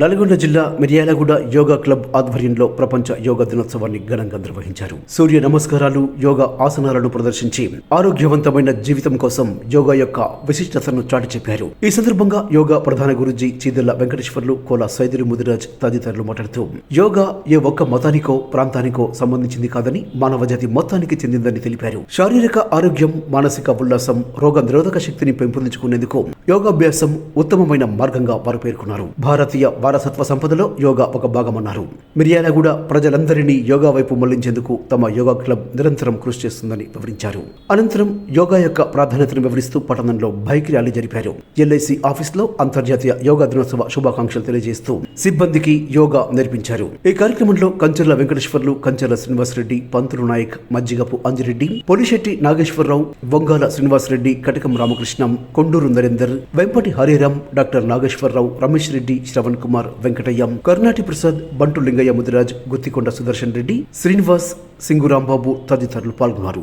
నల్గొండ జిల్లా మిర్యాలగూడ యోగా క్లబ్ ఆధ్వర్యంలో ప్రపంచ యోగా దినోత్సవాన్ని ఘనంగా నిర్వహించారు. సూర్య నమస్కారాలు యోగా ఆసనాలను ప్రదర్శించి ఆరోగ్యవంతమైన జీవితం కోసం యోగా యొక్క విశిష్టతను చాటి చెప్పారు. ఈ సందర్భంగా యోగా ప్రధాన గురుజీ చీదెల్ల వెంకటేశ్వర్లు కోలా సైదులు ముదిరాజ్ తదితరులు మాట్లాడుతూ యోగా ఏ ఒక్క మతానికో ప్రాంతానికో సంబంధించింది కాదని మానవజాతి మొత్తానికి చెందిందని తెలిపారు. శారీరక ఆరోగ్యం మానసిక ఉల్లాసం రోగ నిరోధక శక్తిని పెంపొందించుకునేందుకు యోగాభ్యాసం ఉత్తమమైన మార్గంగా వారు పేర్కొన్నారు. భారతీయ వారసత్వ సంపదలో యోగా ఒక భాగమన్నారు. మిర్యాలగూడ ప్రజలందరినీ యోగా వైపు మళ్ళించేందుకు తమ యోగా క్లబ్ నిరంతరం కృషి చేస్తుందని వివరించారు. అనంతరం యోగా యొక్క ప్రాధాన్యతను వివరిస్తూ పట్టణంలో బైక్ ర్యాలీ జరిపారు. ఎల్ఐసి ఆఫీస్లో అంతర్జాతీయ యోగా దినోత్సవ శుభాకాంక్షలు తెలియజేస్తూ సిబ్బందికి యోగా నేర్పించారు. ఈ కార్యక్రమంలో కంచెర్ల వెంకటేశ్వర్లు కంచెర్ల శ్రీనివాసరెడ్డి పంతులు నాయక్ మజ్జిగపు అంజిరెడ్డి పొలిశెట్టి నాగేశ్వరరావు వంగాల శ్రీనివాసరెడ్డి కటకం రామకృష్ణం కొండూరు నరేందర్ వెంపటి హరిరామ్ డాక్టర్ నాగేశ్వరరావు రమేష్ రెడ్డి శ్రవణ్ కుమార్ వెంకటయ్య కర్ణాటి ప్రసాద్ బంటు లింగయ్య ముదిరాజ్ గుత్తికొండ సుదర్శన్ రెడ్డి శ్రీనివాస్ సింగురాంబాబు తదితరులు పాల్గొన్నారు.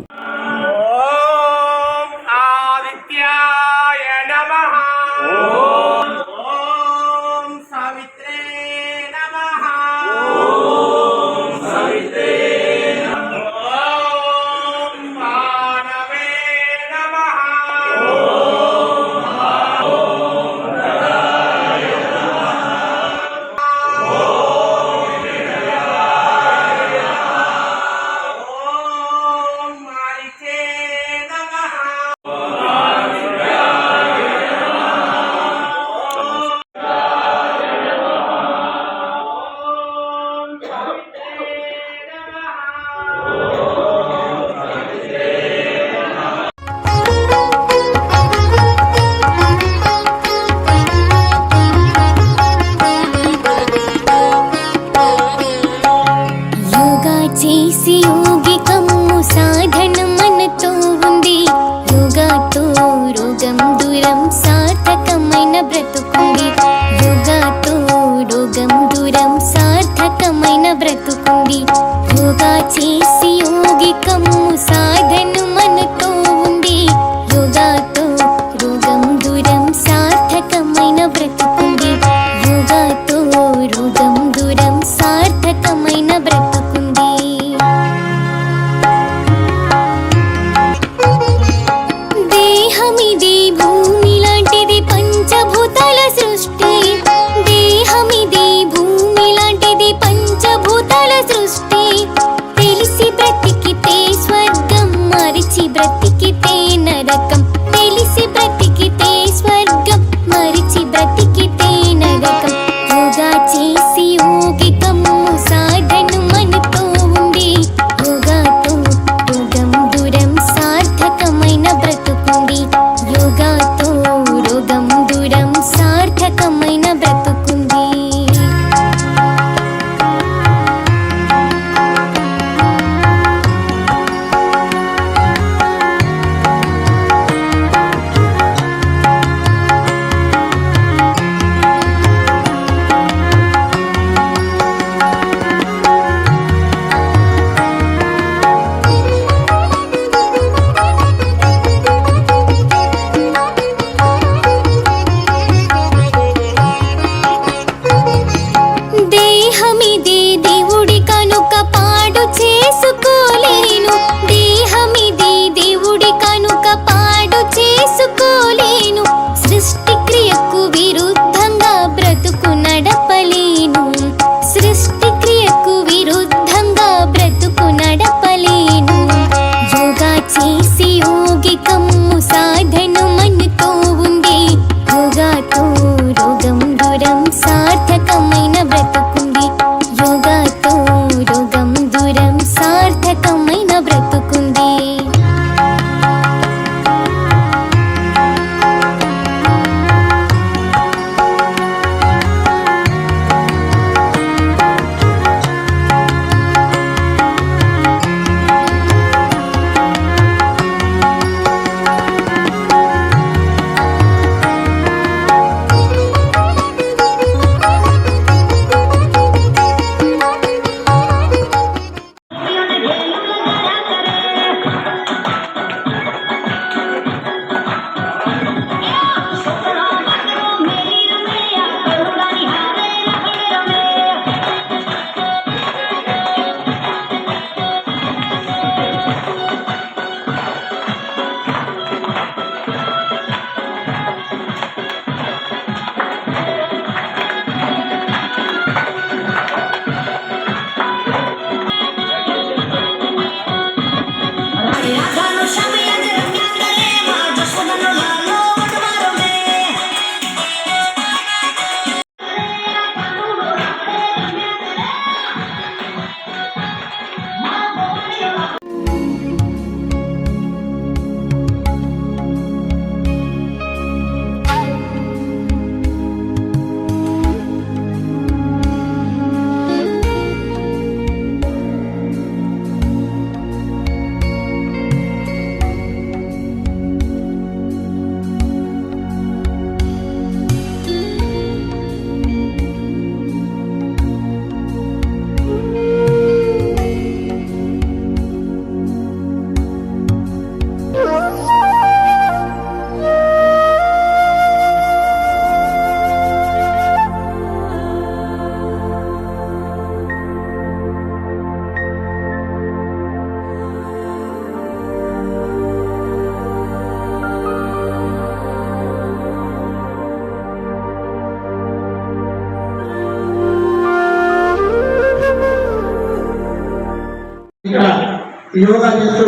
యోగా చేస్తూ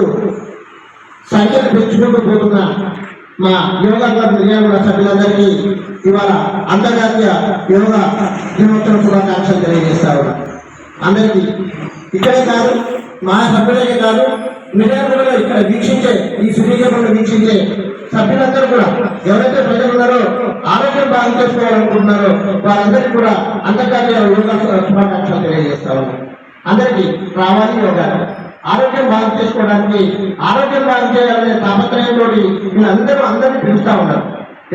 సంఖ్యను పెంచుకుంటూ పోతున్న మా యోగా క్లబ్ నిర్యాణ సభ్యులందరికీ ఇవాళ అంతర్జాతీయ యోగా దినోత్సవ శుభాకాంక్షలు తెలియజేస్తా ఉన్నాం. అందరికీ ఇక్కడే కాదు మా సభ్యులకే కాదు మిర్యాలగూడలో ఇక్కడ వీక్షించే ఈ సుదీర్ఘంలో వీక్షించే సభ్యులందరూ కూడా ఎవరైతే ప్రజలు ఉన్నారో ఆరోగ్యం బాగా చేసుకోవాలనుకుంటున్నారో వారందరికీ కూడా అంతర్జాతీయ యోగా శుభాకాంక్షలు తెలియజేస్తా ఉన్నాం. అందరికీ రావాలి యోగాలు. ఆరోగ్యం బాగు చేసుకోవడానికి ఆరోగ్యం బాగు చేయాలనే తాపత్రయంతో వీళ్ళందరూ అందరినీ పిలుస్తూ ఉన్నారు.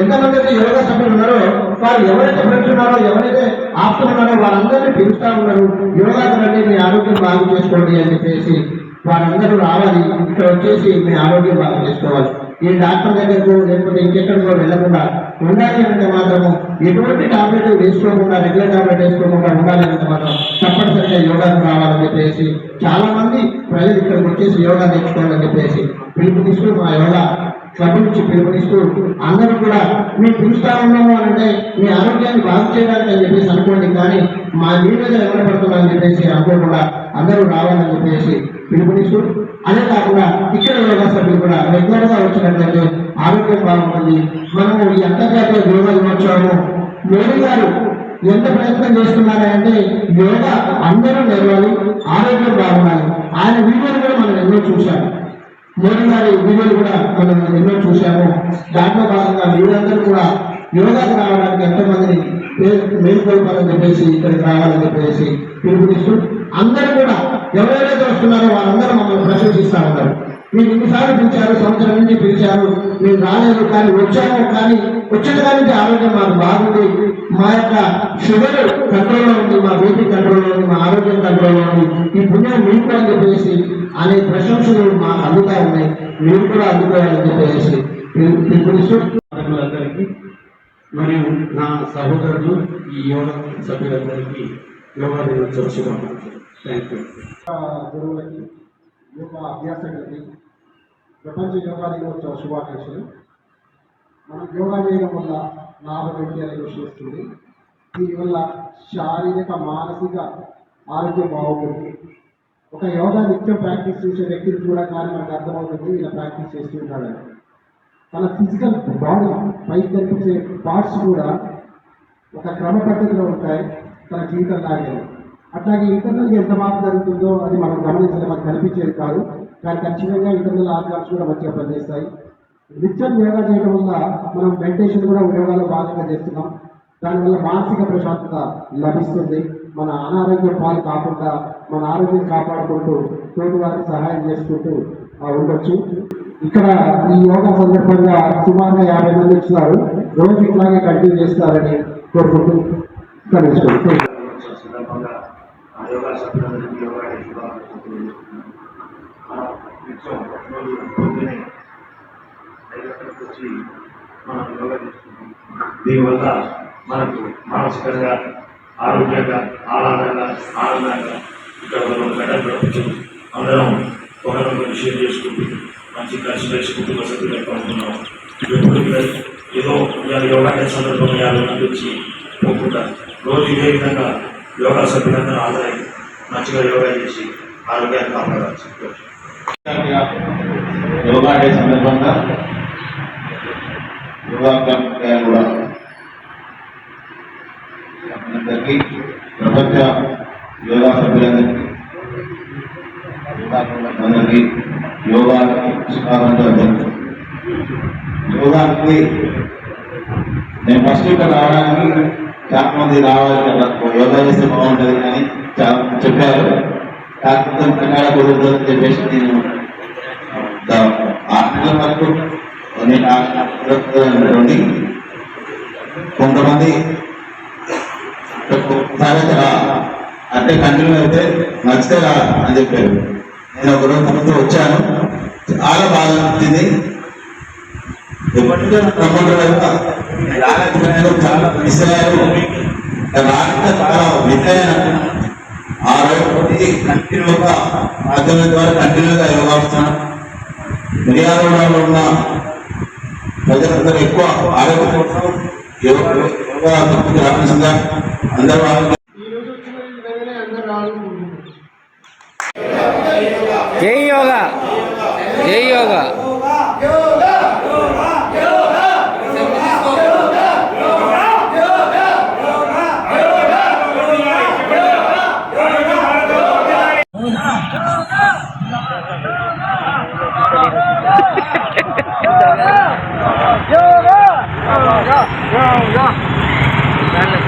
ఎంతమంది అయితే యోగా సభ్యులు ఉన్నారో వారు ఎవరైతే ఫ్రెండ్స్ ఉన్నారో ఎవరైతే ఆప్తులు ఉన్నారో వారందరినీ పిలుస్తూ ఉన్నారు. యోగా రండి మీ ఆరోగ్యం బాగు చేసుకోండి అని చెప్పేసి వారందరూ రావాలి. ఇక్కడ వచ్చేసి మీ ఆరోగ్యం బాగు చేసుకోవాలి. ఈ డాక్టర్ దగ్గరకు లేకపోతే ఇంకెక్కడికో వెళ్ళకుండా ఉండాలి అంటే మాత్రము ఎటువంటి టాబ్లెట్ వేసుకోకుండా రెగ్యులర్ టాబ్లెట్ వేసుకోకుండా ఉండాలి అంటే మాత్రం తప్పనిసరిగా యోగాకు రావాలని చెప్పేసి చాలా మంది ప్రజలు ఇక్కడికి వచ్చేసి యోగా నేర్చుకోవాలని చెప్పేసి పిలుపునిస్తూ మా యోగా క్లబ్ నుంచి పిలుపునిస్తూ అందరూ కూడా మేము పిలుస్తా ఉన్నాము అని అంటే మీ ఆరోగ్యాన్ని బాగు చేయడానికి అని చెప్పేసి అనుకోండి కానీ మా మీ మీద ఎవరు పడుతున్నారని చెప్పేసి అనుకోకుండా అందరూ రావాలని చెప్పేసి పిలుపునిస్తూ అదే కాకుండా ఇక్కడ యోగా సభ్యులు కూడా రెగ్యులర్గా వచ్చినట్లయితే ఆరోగ్యం బాగుంటుంది. మనము ఈ అంతర్జాతీయ యోగా దినోత్సవము మోడీ గారు ఎంత ప్రయత్నం చేస్తున్నారంటే యోగా అందరూ నెరవాలి ఆరోగ్యం బాగుండాలి. ఆయన వీడియోలు కూడా మనం ఎన్నో చూశాము నేను గారి వీడియోలు కూడా మనం ఎన్నో చూశాము. దాంట్లో భాగంగా మీరందరూ కూడా యోగాకు రావడానికి ఎంతమందిని మేల్కొల్పాలని చెప్పేసి ఇక్కడికి రావాలని చెప్పేసి పిలుపునిస్తూ అందరూ కూడా ఎవరెవరైతే వస్తున్నారో వారందరూ మమ్మల్ని ప్రశంసిస్తా ఉంటారు మీరు ఇన్నిసార్లు పిలిచారు సంవత్సరం నుంచి పిలిచారు. మేము రాలేదు కానీ వచ్చాము కానీ వచ్చిన నుంచి ఆరోగ్యం మాకు బాగుంది. మా యొక్క షుగర్ కంట్రోల్లో ఉంది మా బీపీ కంట్రోల్లో ఉంది మా ఆరోగ్యం కంట్రోల్లో ఉంది. ఈ పుణ్యం మీకు అని చెప్పేసి అనే ప్రశంసలు మాకు అందుతా ఉన్నాయి. మీరు కూడా అందుకోవాలని చెప్పేసి పిలు- పిలుపునిస్తూ అందరికీ మరియు నా సహోదరులు ఈ యోగా సభ్యులందరికీ యోగా దినోత్సవ శుభాకాంక్షలు థ్యాంక్ యూ గురువులకి యోగా అభ్యాసకులకి ప్రపంచ యోగా దినోత్సవ శుభాకాంక్షలు. మనం యోగా చేయడం వల్ల లాభం ఏంటి అనే వస్తుంది. దీనివల్ల శారీరక మానసిక ఆరోగ్యం బాగుంటుంది. ఒక యోగా నిత్యం ప్రాక్టీస్ చేసే వ్యక్తిని చూడగానే మనకు అర్థమవుతుంది ఇలా ప్రాక్టీస్ చేస్తూ ఉంటాడని. తన ఫిజికల్ బాడీ పైకి కనిపించే పార్ట్స్ కూడా ఒక క్రమ పద్ధతిలో ఉంటాయి తన జీవితం లాగే అట్లాగే ఇంటర్నల్ ఎంత మార్పు జరుగుతుందో అది మనం గమనించడం మనకు కనిపించేది కాదు. కానీ ఖచ్చితంగా ఇంటర్నల్ ఆర్గాన్స్ కూడా మంచిగా పనిచేస్తాయి. నిత్యం యోగా చేయడం వల్ల మనం మెడిటేషన్ కూడా యోగాలో భాగంగా చేస్తున్నాం. దానివల్ల మానసిక ప్రశాంతత లభిస్తుంది. మన అనారోగ్యం పాలు కాకుండా మన ఆరోగ్యం కాపాడుకుంటూ తోటి వారికి సహాయం చేసుకుంటూ ఉండొచ్చు. ఇక్కడ ఈ యోగా సందర్భంగా సుమారుగా యాభై మంది వచ్చినారు. రోజు ఇట్లాగే కంటిన్యూ చేస్తారని కోరుకుంటూ కలుసుకుంటూ యోగా సభ్యులందరికీ యోగా మనం నిత్యం ప్రతిరోజు వచ్చి మనం యోగా చేసుకుంటాం దీనివల్ల మనకు మానసికంగా ఆరోగ్యంగా ఆహ్లాదంగా ఆనందంగా ఇక్కడ మనం గడప అందరం ఒకరినొకరు షేర్ చేసుకుంటూ మంచి కలిసి కలిసి కుటుంబ సభ్యులు పంపుతున్నాం ఎప్పుడు ఏదో ఇవాళ యోగా సందర్భంగా యాభై మంది వచ్చి పోకుండా రోజు ఇదే విధంగా యోగా సభ్యులందరూ హాజరై మంచిగా యోగా చేసి ఆరోగ్యాన్ని కాపాడాల్సి యోగా డే సందర్భంగా యోగా క్లబ్ కూడా అందరికీ ప్రపంచ యోగా సభ్యులందరికీ యోగా క్లబ్ అందరికీ యోగా శుభాకాంక్షలు యోగాకి నేను ఫస్ట్ ఇక్కడ రావడానికి చాలా మంది రావాలి కదా. యోగా చేస్తే బాగుంటుంది అని చాలా చెప్పారు. కాకపోతే ప్రకార అని చెప్పేసి నేను ఆరు వరకు నేను కొంతమంది ఒకసారి అయితే రా. అంటే కంటిన్యూ అయితే నచ్చితే రా అని చెప్పారు. నేను ఒక రోజు ముందు వచ్చాను. చాలా బాగా అనిపించింది. ఎప్పటికీ రమ్మంటారు చాలా విషయాలు అయ్యారు చాలా ఆ రోజు కంటిన్యూగా మాధ్యమం ద్వారా కంటిన్యూగా యోగా మిర్యాలలో ఉన్న ప్రజలందరూ ఎక్కువ ఆరోగ్యం కోసం యోగా యోగా అందరూ జై యోగా. జై యోగా. Go, go.